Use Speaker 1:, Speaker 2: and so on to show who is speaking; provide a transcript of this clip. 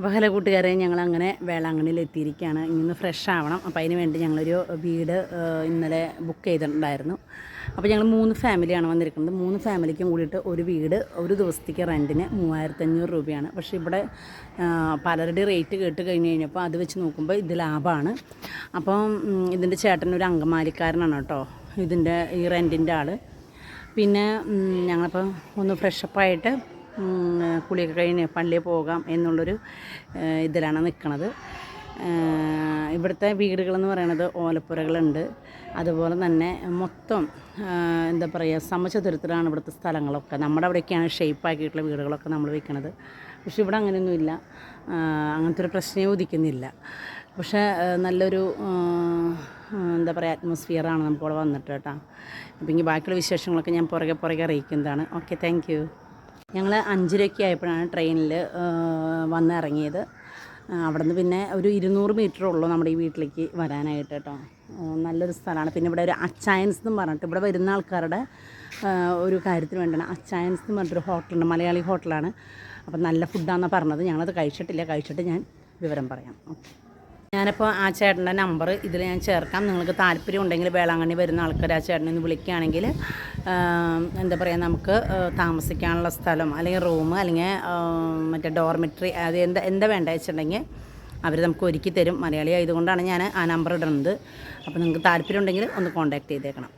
Speaker 1: അപ്പോൾ ഹലോ കൂട്ടുകാരെ ഞങ്ങൾ അങ്ങനെ വേളാങ്കണ്ണിയിൽ എത്തിയിരിക്കുകയാണ് ഇന്ന് ഫ്രഷ് ആവണം. അപ്പോൾ അതിന് വേണ്ടി ഞങ്ങളൊരു വീട് ഇന്നലെ ബുക്ക് ചെയ്തിട്ടുണ്ടായിരുന്നു. അപ്പോൾ ഞങ്ങൾ മൂന്ന് ഫാമിലിയാണ് വന്നിരിക്കുന്നത്. മൂന്ന് ഫാമിലിക്കും കൂടിയിട്ട് ഒരു വീട് ഒരു ദിവസത്തേക്ക് റെന്റിന് മൂവായിരത്തഞ്ഞൂറ് രൂപയാണ്. പക്ഷേ ഇവിടെ പലരുടെ റേറ്റ് കേട്ട് കഴിഞ്ഞ് കഴിഞ്ഞപ്പോൾ അത് വെച്ച് നോക്കുമ്പോൾ ഇത് ലാഭമാണ് അപ്പം ഇതിന്റെ ചേട്ടൻ ഒരു അങ്കമാലിക്കാരനാണ് കേട്ടോ. ഇതിന്റെ ഈ റെന്റിന്റെ ആൾ പിന്നെ ഞങ്ങളിപ്പോൾ ഒന്ന് ഫ്രഷപ്പായിട്ട് കുളിയൊക്കെ കഴിഞ്ഞ് പള്ളിയിൽ പോകാം എന്നുള്ളൊരു ഇതിലാണ് നിൽക്കുന്നത് ഇവിടുത്തെ വീടുകളെന്ന് പറയണത് ഓലപ്പുരകളുണ്ട്. അതുപോലെ തന്നെ മൊത്തം എന്താ പറയുക സമചതുരത്തിലാണ് ഇവിടുത്തെ സ്ഥലങ്ങളൊക്കെ. നമ്മുടെ അവിടെയൊക്കെയാണ് ഷേപ്പാക്കിയിട്ടുള്ള വീടുകളൊക്കെ നമ്മൾ വെക്കുന്നത് പക്ഷെ ഇവിടെ അങ്ങനെയൊന്നുമില്ല അങ്ങനത്തെ ഒരു പ്രശ്നമേ ഉദിക്കുന്നില്ല. പക്ഷേ നല്ലൊരു എന്താ പറയുക അറ്റ്മോസ്ഫിയറാണ് നമുക്കവിടെ വന്നിട്ട് കേട്ടോ. അപ്പം ഇനി ബാക്കിയുള്ള വിശേഷങ്ങളൊക്കെ ഞാൻ പുറകെ പുറകെ അറിയിക്കുന്നതാണ്. ഓക്കെ താങ്ക് ഞങ്ങൾ അഞ്ചരയൊക്കെ ആയപ്പോഴാണ് ട്രെയിനിൽ വന്ന് ഇറങ്ങിയത്. അവിടെ നിന്ന് പിന്നെ ഒരു ഇരുന്നൂറ് മീറ്റർ ഉള്ളൂ നമ്മുടെ ഈ വീട്ടിലേക്ക് വരാനായിട്ട് കേട്ടോ. നല്ലൊരു സ്ഥലമാണ്. പിന്നെ ഇവിടെ ഒരു അച്ചായൻസ് എന്ന് പറഞ്ഞിട്ട് ഇവിടെ വരുന്ന ആൾക്കാരുടെ ഒരു കാര്യത്തിന് വേണ്ടിയാണ്. അച്ചായൻസ് എന്ന് പറഞ്ഞിട്ടൊരു ഹോട്ടലുണ്ട് മലയാളി ഹോട്ടലാണ്. അപ്പം നല്ല ഫുഡാണെന്നാണ് പറഞ്ഞത്. ഞങ്ങളത് കഴിച്ചിട്ടില്ല. കഴിച്ചിട്ട് ഞാൻ വിവരം പറയാം. ഓക്കെ ഞാനിപ്പോൾ ആ ചേട്ടന്റെ നമ്പർ ഇതിൽ ഞാൻ ചേർക്കാം. നിങ്ങൾക്ക് താല്പര്യം ഉണ്ടെങ്കിൽ വേളാങ്കണ്ണി വരുന്ന ആൾക്കാർ ആ ചേട്ടനെ ഒന്ന് വിളിക്കുകയാണെങ്കിൽ എന്താ പറയുക നമുക്ക് താമസിക്കാനുള്ള സ്ഥലം അല്ലെങ്കിൽ റൂം അല്ലെങ്കിൽ മറ്റേ ഡോർമെട്രി അത് എന്താ എന്താ വേണ്ട വെച്ചിട്ടുണ്ടെങ്കിൽ അവർ നമുക്ക് ഒരുക്കി തരും. മലയാളി ആയതുകൊണ്ടാണ് ഞാൻ ആ നമ്പർ ഇടുന്നത്. അപ്പോൾ നിങ്ങൾക്ക് താല്പര്യം ഉണ്ടെങ്കിൽ ഒന്ന് കോൺടാക്ട് ചെയ്തേക്കണം.